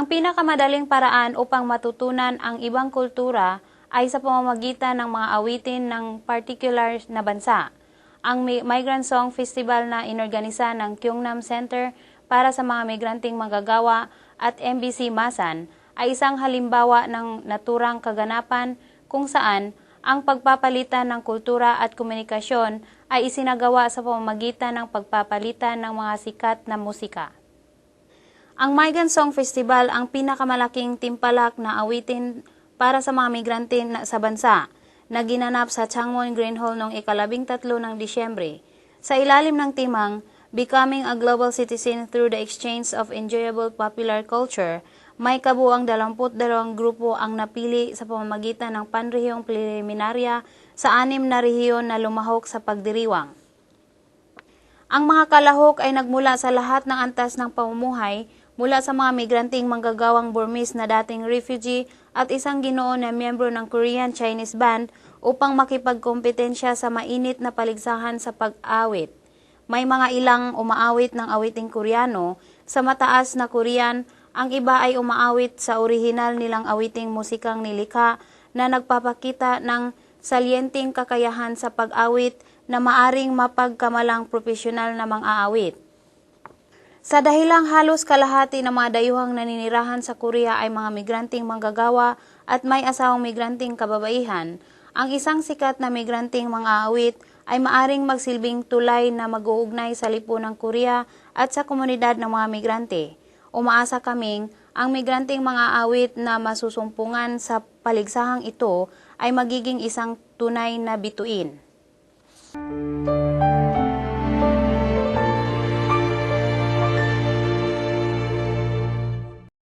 Ang pinakamadaling paraan upang matutunan ang ibang kultura ay sa pamamagitan ng mga awitin ng particular na bansa. Ang Mi- Migrant Song Festival na inorganisa ng Kyungnam Center para sa mga migranteng manggagawa at MBC Masan ay isang halimbawa ng naturang kaganapan kung saan ang pagpapalitan ng kultura at komunikasyon ay isinagawa sa pamamagitan ng pagpapalitan ng mga sikat na musika. Ang Migrant Song Festival ang pinakamalaking timpalak na awitin para sa mga migrante sa bansa na ginanap sa Changwon Green Hall noong ikalabing tatlo ng Disyembre. Sa ilalim ng timang Becoming a Global Citizen Through the Exchange of Enjoyable Popular Culture, may kabuang 22 grupo ang napili sa pamamagitan ng panrehiyong preliminarya sa anim na rehiyon na lumahok sa pagdiriwang. Ang mga kalahok ay nagmula sa lahat ng antas ng pamumuhay mula sa mga migranteng manggagawang Burmese na dating refugee at isang ginoo na miyembro ng Korean Chinese Band upang makipagkompetensya sa mainit na paligsahan sa pag-awit. May mga ilang umaawit ng awiting Koreano sa mataas na Korean, ang iba ay umaawit sa orihinal nilang awiting musikang nilikha na nagpapakita ng salyenteng kakayahan sa pag-awit na maaring mapagkamalang profesional na mang-aawit. Sa dahilang halos kalahati ng mga dayuhang naninirahan sa Korea ay mga migranteng manggagawa at may asawang migranteng kababaihan, ang isang sikat na migranteng mga awit ay maaring magsilbing tulay na mag-uugnay sa lipunang Korea at sa komunidad ng mga migrante. Umaasa kaming ang migranteng mga awit na masusumpungan sa paligsahang ito ay magiging isang tunay na bituin.